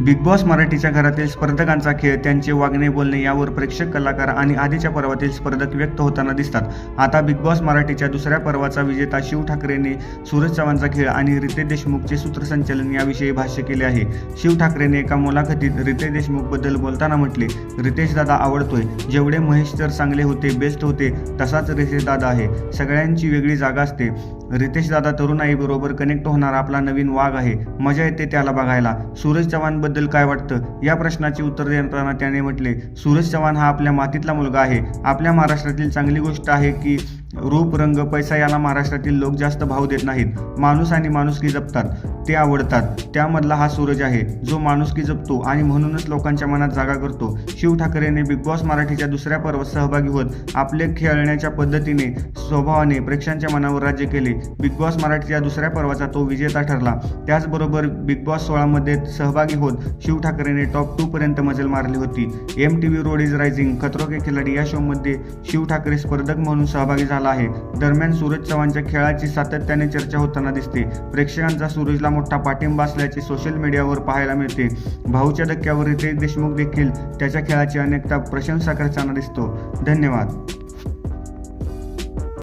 Big boss मराठीच्या घरातील स्पर्धकांचा खेळ त्यांचे वागणे बोलणे यावर प्रेक्षक कलाकार आणि आधीच्या पर्वातील स्पर्धक व्यक्त होताना दिसतात. आता बिग बॉस मराठीच्या दुसऱ्या पर्वाचा विजेता शिव ठाकरेने सूरज चव्हाणचा खेळ आणि रितेश देशमुखचे सूत्रसंचालन याविषयी भाष्य केले आहे. शिव ठाकरेने एका मुलाखतीत रितेश देशमुखबद्दल बोलताना म्हटले रितेश दादा आवडतोय. जेवढे महेश तर चांगले होते बेस्ट होते तसाच रितेश दादा आहे. सगळ्यांची वेगळी जागा असते. रितेश दादा तरुणाईबरोबर कनेक्ट होणारा आपला नवीन वाघ आहे. मजा येते त्याला बघायला. सूरज चव्हाणबद्दल काय वाटतं? या प्रश्नाचे उत्तर देताना त्याने म्हटले सूरज चव्हाण हा आपल्या मातीतला मुलगा आहे. आपल्या महाराष्ट्रातील चांगली गोष्ट आहे की रूप रंग पैसा याला महाराष्ट्रातील लोक जास्त भाव देत नाहीत. माणूस आणि माणुसकी जपतात. ते आवडतात. त्यामधला हा सूरज आहे. जो माणुसकी जपतो आणि म्हणूनच लोकांच्या मनात जागा करतो. शिव ठाकरेने बिग बॉस मराठीच्या दुसऱ्या पर्वात सहभागी होत. आपले खेळण्याच्या पद्धतीने स्वभावाने प्रेक्षकांच्या मनावर राज्य केले. बिग बॉस मराठीच्या दुसऱ्या पर्वाचा तो विजेता ठरला. त्याचबरोबर बिग बॉस सोळामध्ये सहभागी होत शिव ठाकरेने टॉप टू पर्यंत मजल मारली होती. M T V Roadies rising Khatron ke Khiladi या शोमध्ये शिव ठाकरे स्पर्धक म्हणून सहभागी झाला आहे. दरम्यान सूरज चव्हाणच्या खेळाची सातत्याने चर्चा होताना दिसते. प्रेक्षकांचा सूरजला मोठा पाठिंबा असल्याचे सोशल मीडियावर पाहायला मिळते. भाऊच्या धक्क्यावर रितेश देशमुख देखील त्याच्या खेळाची अनेकदा प्रशंसा करताना दिसतो. धन्यवाद.